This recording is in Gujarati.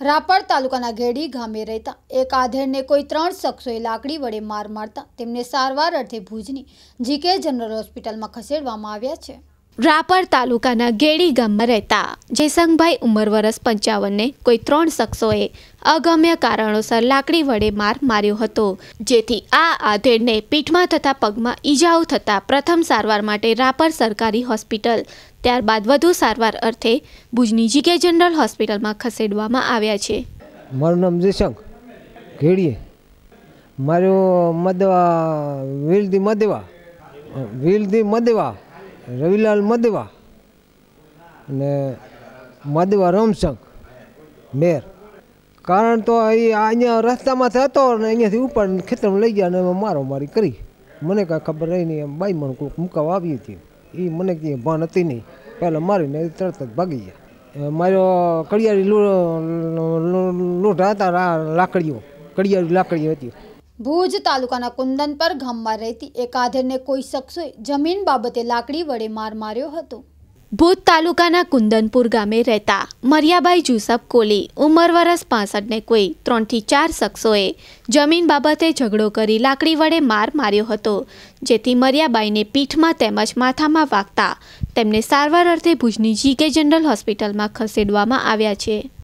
રાપર તાલુકાના ઘેડી ગામે રહેતા એક આધેડને કોઈ ત્રણ શખ્સોએ લાકડી વડે માર મારતા તેમને સારવાર અર્થે ભુજની જીકે જનરલ હોસ્પિટલમાં ખસેડવામાં આવ્યા છે. રાપર તાલુકાના ગેડી ગામમાં રહેતા જયસંગભાઈ ઉંમર વરસ પંચાવનને કોઈ ત્રણ શખ્સોએ અગમ્ય કારણોસર લાકડી વડે માર માર્યો હતો. જેથી આ આધેડને પીઠમાં તથા પગમાં ઈજાઓ થતા પ્રથમ સારવાર માટે રાપર સરકારી હોસ્પિટલ, ત્યારબાદ વધુ સારવાર અર્થે ભુજની જીકે જનરલ હોસ્પિટલમાં ખસેડવામાં આવ્યા છે. મારું નામ જયસંગ ઘેડીએ મારો મદવા, વિલદી મદેવા વિલદી મદેવા રવિલાલ મદવા અને મદવા રમશંક મેર. કારણ તો એ અહીંયા રસ્તામાંથી હતો અને અહીંયાથી ઉપર ખેતરમાં લઈ ગયા અને મારો મારી કરી. મને કાંઈ ખબર રહી નહીં, એમ બાઈ મને કોઈક મુકાવા આવી હતી એ મને ક્યાંય ભાન હતી નહીં. પહેલાં મારીને તરત જ ભાગી ગયા. મારો કડિયારી લોઢા હતા લાકડીઓ. કડિયારી લાકડીઓ હતી. ભુજ તાલુકાના કુંદનપર ગામમાં રહેતી એક આધેડને કોઈ શખ્સોએ જમીન બાબતે લાકડી વડે માર માર્યો હતો. ભુજ તાલુકાના કુંદનપુર ગામે રહેતા મરિયાબાઈ જુસફ કોલી ઉંમર વરસ પાસઠને કોઈ ત્રણથી ચાર શખ્સોએ જમીન બાબતે ઝઘડો કરી લાકડી વડે માર માર્યો હતો, જેથી મરિયાબાઈને પીઠમાં તેમજ માથામાં વાગતા તેમને સારવાર અર્થે ભુજની જીકે જનરલ હોસ્પિટલમાં ખસેડવામાં આવ્યા છે.